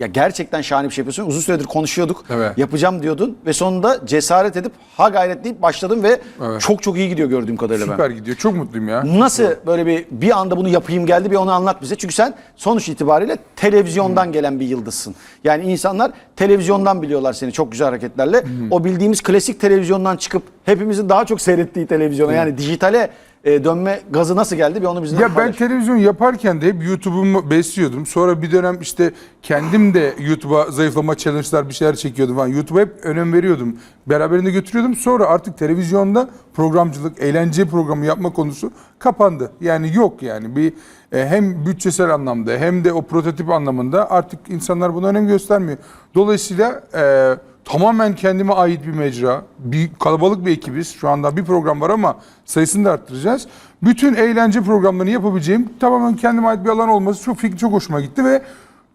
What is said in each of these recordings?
Ya gerçekten şahane bir şey yapıyorsun. Uzun süredir konuşuyorduk. Evet. Yapacağım diyordun ve sonunda cesaret edip ha gayret deyip başladım ve Evet. çok çok iyi gidiyor gördüğüm kadarıyla ben. Süper gidiyor. Çok mutluyum ya. Nasıl böyle bir bir anda bunu yapayım geldi bir onu anlat bize. Çünkü sen sonuç itibariyle televizyondan gelen bir yıldızsın. Yani insanlar televizyondan biliyorlar seni çok güzel hareketlerle. O bildiğimiz klasik televizyondan çıkıp hepimizin daha çok seyrettiği televizyona yani dijitale e, dönme gazı nasıl geldi bir onu bizimle Ya ben paylaş. televizyon yaparken de hep YouTube'umu besliyordum. Sonra bir dönem işte kendim de YouTube'a zayıflama challenge'lar bir şeyler çekiyordum falan. YouTube'a hep önem veriyordum. Beraberinde götürüyordum. Sonra artık televizyonda programcılık, eğlence programı yapma konusu kapandı. Yani yok yani bir e, hem bütçesel anlamda hem de o prototip anlamında artık insanlar buna önem göstermiyor. Dolayısıyla e, tamamen kendime ait bir mecra. Bir kalabalık bir ekibiz. Şu anda bir program var ama sayısını da arttıracağız. Bütün eğlence programlarını yapabileceğim tamamen kendime ait bir alan olması çok fikri çok hoşuma gitti ve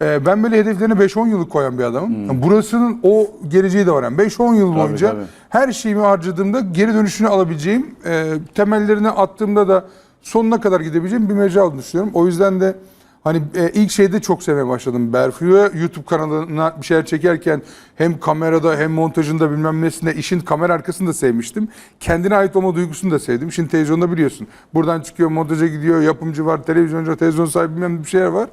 e, ben böyle hedeflerine 5-10 yıllık koyan bir adamım. Yani Burasının o geleceği de var. Yani 5-10 yıl boyunca tabii. her şeyimi harcadığımda geri dönüşünü alabileceğim, e, temellerini attığımda da sonuna kadar gidebileceğim bir mecra olduğunu düşünüyorum. O yüzden de hani e, ilk şeyde çok sevmeye başladım. Berfu'ya YouTube kanalına bir şeyler çekerken hem kamerada hem montajında bilmem nesinde işin kamera arkasını da sevmiştim. Kendine ait olma duygusunu da sevdim. Şimdi televizyonda biliyorsun. Buradan çıkıyor, montaja gidiyor, yapımcı var, televizyoncu, televizyon sahibi bilmem bir şeyler var.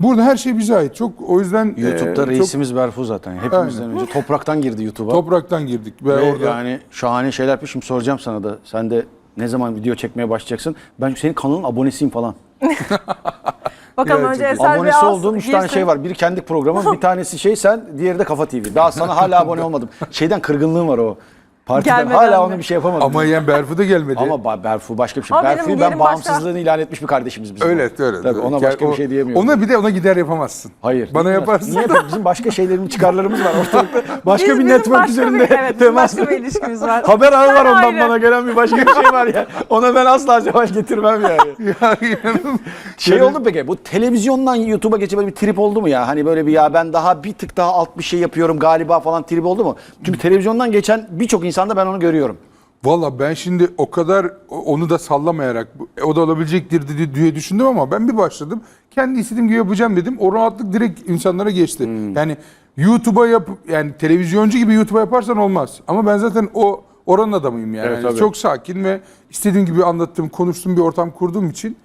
Burada her şey bize ait. Çok o yüzden YouTube'da e, çok reisimiz Berfu zaten. Hepimizden önce topraktan girdi YouTube'a. topraktan girdik ve, Ve orada yani şahane şeyler. Şimdi soracağım sana da. Sen de ne zaman video çekmeye başlayacaksın? Ben senin kanalın abonesiyim falan. Bakalım Evet, önce Eser bir Abonesi alsın, olduğum 3 tane girsin. şey var. Biri kendi programım, bir tanesi şey sen, diğeri de Kafa TV. Daha sana hala abone olmadım. Şeyden kırgınlığım var o. Partiden Gelmeden hala mi? onu bir şey yapamadım. ama yani Berfu da gelmedi. Ama Ba- Berfu başka bir şey. Ama benim Berfu'yu ben yerim başka. bağımsızlığını ilan etmiş bir kardeşimiz bizim. Öyle öyle. Tabii ona Yani başka bir şey diyemiyorum. Ona bir de ona gider yapamazsın. Hayır. Bana Niye yaparsın. Niye yapayım? Bizim başka şeylerimiz, çıkarlarımız var ortalıkta. Başka Biz- bir bizim network başka üzerinde bir, evet, bizim temas. başka bir ilişkimiz var. Haber ağı var Sen ondan ayrı. bana gelen bir başka bir şey var ya. Ona ben asla cevap getirmem yani. Ya inanın. Şey oldu mu peki bu televizyondan YouTube'a geçip böyle bir trip oldu mu ya? Hani böyle bir ya ben daha bir tık daha alt bir şey yapıyorum galiba falan trip oldu mu? Çünkü televizyondan geçen birçok insanda ben onu görüyorum. Valla ben şimdi o kadar onu da sallamayarak e, o da olabilecektir dedi- diye düşündüm ama ben bir başladım. Kendi istediğim gibi yapacağım dedim. O rahatlık direkt insanlara geçti. Hmm. Yani YouTube'a yap yani televizyoncu gibi YouTube'a yaparsan olmaz. Ama ben zaten o oranın adamıyım yani. Evet, Yani çok sakin ve istediğim gibi anlattığım, konuştuğum bir ortam kurduğum için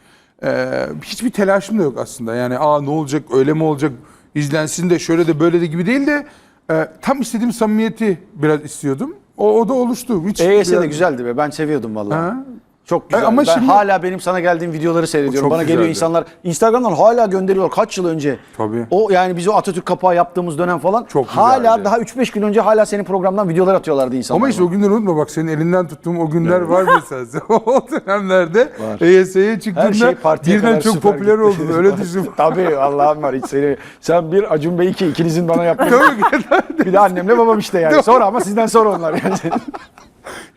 e, hiçbir telaşım da yok aslında. Yani aa ne olacak, öyle mi olacak, izlensin de şöyle de böyle de gibi değil de e, tam istediğim samimiyeti biraz istiyordum. O, o da oluştu. Hiç EYS de güzeldi be ben seviyordum vallahi. Ha? Çok güzel. E, ama ben şimdi- hala benim sana geldiğim videoları seyrediyorum. Bana geliyor güzeldi. insanlar Instagram'dan hala gönderiyorlar kaç yıl önce. Tabii. O yani biz o Atatürk kapağı yaptığımız dönem falan Çok hala güzeldi. daha 3-5 gün önce hala senin programdan videolar atıyorlardı insanlar. Ama işte o günleri unutma bak senin elinden tuttuğum o günler var mesela. o dönemlerde EYS'ye çıktığında şey birden çok popüler oldun. Öyle düşün. Tabii Allah'ım var hiç seni. Sen bir Acun Bey iki ikinizin bana yaptığı. Bir de annemle babam işte yani. Sonra ama sizden sonra onlar yani.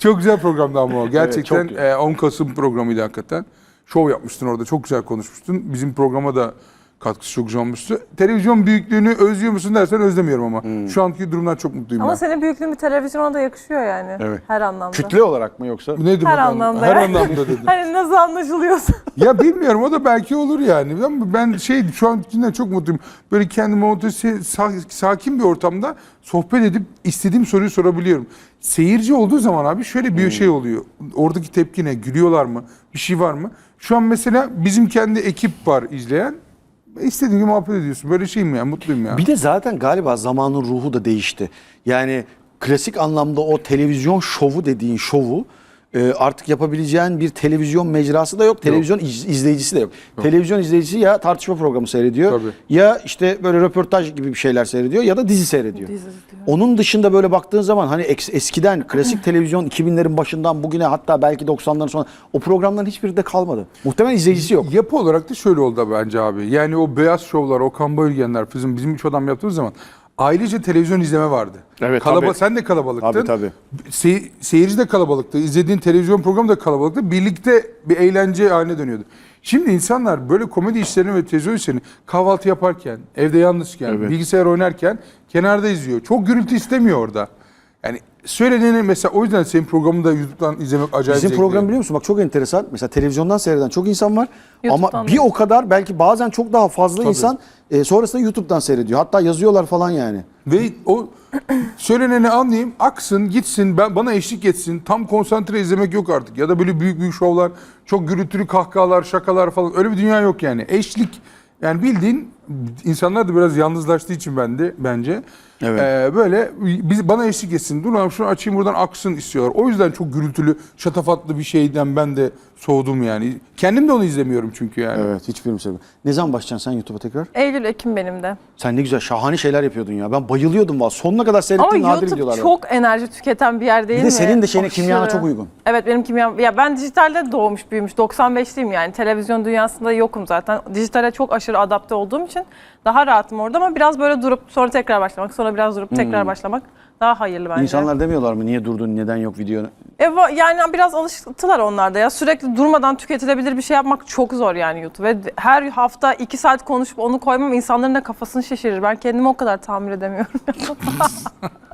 Çok güzel programdı ama o. Gerçekten güzel. e, 10 Kasım programıydı hakikaten. Şov yapmıştın orada. Çok güzel konuşmuştun. Bizim programa da katkısı çok güzel olmuştu. Televizyon büyüklüğünü özlüyor musun dersen özlemiyorum ama. Hmm. Şu anki durumdan çok mutluyum Ama ben. senin büyüklüğün bir televizyona da yakışıyor yani. Evet. Her anlamda. Kütle olarak mı yoksa? Neydi Her anlamda Her anlamda dedim. Hani nasıl anlaşılıyorsa. Ya bilmiyorum o da belki olur yani. Ama ben şey şu an yine çok mutluyum. Böyle kendime sa- sakin bir ortamda sohbet edip istediğim soruyu sorabiliyorum. Seyirci olduğu zaman abi şöyle bir şey oluyor. Oradaki tepki ne? Gülüyorlar mı? Bir şey var mı? Şu an mesela bizim kendi ekip var izleyen. İstediğin gibi muhabbet ediyorsun. Böyle şeyim ya mutluyum ya. Bir de zaten galiba zamanın ruhu da değişti. Yani klasik anlamda o televizyon şovu dediğin şovu e, artık yapabileceğin bir televizyon mecrası da yok. Televizyon iz- izleyicisi de yok. Televizyon izleyicisi ya tartışma programı seyrediyor Tabii. ya işte böyle röportaj gibi bir şeyler seyrediyor ya da dizi seyrediyor. Dizi. Onun dışında böyle baktığın zaman hani eskiden klasik televizyon 2000'lerin başından bugüne hatta belki 90'ların sonra o programların hiçbiri de kalmadı. Muhtemelen izleyicisi yok. Yapı olarak da şöyle oldu bence abi. Yani o beyaz şovlar, Okan Bayülgenler, bizim, bizim üç adam yaptığımız zaman ailece televizyon izleme vardı. Evet, Kalaba- tabii. Sen de kalabalıktın. Tabii, tabii. Se- seyirci de kalabalıktı. İzlediğin televizyon programı da kalabalıktı. Birlikte bir eğlence haline dönüyordu. Şimdi insanlar böyle komedi işlerini ve televizyon işlerini kahvaltı yaparken, evde yalnızken, Evet. bilgisayar oynarken kenarda izliyor. Çok gürültü istemiyor orada. Yani söyleneni mesela o yüzden senin programını da YouTube'dan izlemek acayip Bizim zevkli. program biliyor musun? Bak çok enteresan. Mesela televizyondan seyreden çok insan var. YouTube'dan ama da. bir o kadar belki bazen çok daha fazla Tabii. insan e, sonrasında YouTube'dan seyrediyor. Hatta yazıyorlar falan yani. Ve o söyleneni anlayayım, aksın, gitsin, ben bana eşlik etsin. Tam konsantre izlemek yok artık. Ya da böyle büyük büyük şovlar, çok gürültülü kahkahalar, şakalar falan öyle bir dünya yok yani. Eşlik yani bildiğin insanlar da biraz yalnızlaştığı için bende bence. Evet. Ee, böyle biz bana eşlik etsin. Dur lan şunu açayım buradan aksın istiyorlar. O yüzden çok gürültülü, şatafatlı bir şeyden ben de soğudum yani. Kendim de onu izlemiyorum çünkü yani. Evet hiçbirim sevmiyorum. Ne zaman başlayacaksın sen YouTube'a tekrar? Eylül, Ekim benim de. Sen ne güzel şahane şeyler yapıyordun ya. Ben bayılıyordum valla. Sonuna kadar Ama seyrettiğim nadir YouTube videolar var. çok enerji tüketen bir yer değil Bir mi? de senin de şeyine Aşırı. kimyana çok uygun. Evet benim kimyam. Ya ben dijitalde doğmuş büyümüş. 95'liyim yani. Televizyon dünyasında yokum zaten. Dijitale çok aşırı adapte olduğum için daha rahatım orada ama biraz böyle durup sonra tekrar başlamak, sonra biraz durup tekrar başlamak daha hayırlı bence. İnsanlar demiyorlar mı niye durdun, neden yok video? E, va- yani biraz alıştılar onlar da ya. Sürekli durmadan tüketilebilir bir şey yapmak çok zor yani YouTube. Ve her hafta iki saat konuşup onu koymam insanların da kafasını şişirir. Ben kendimi o kadar tahammül edemiyorum.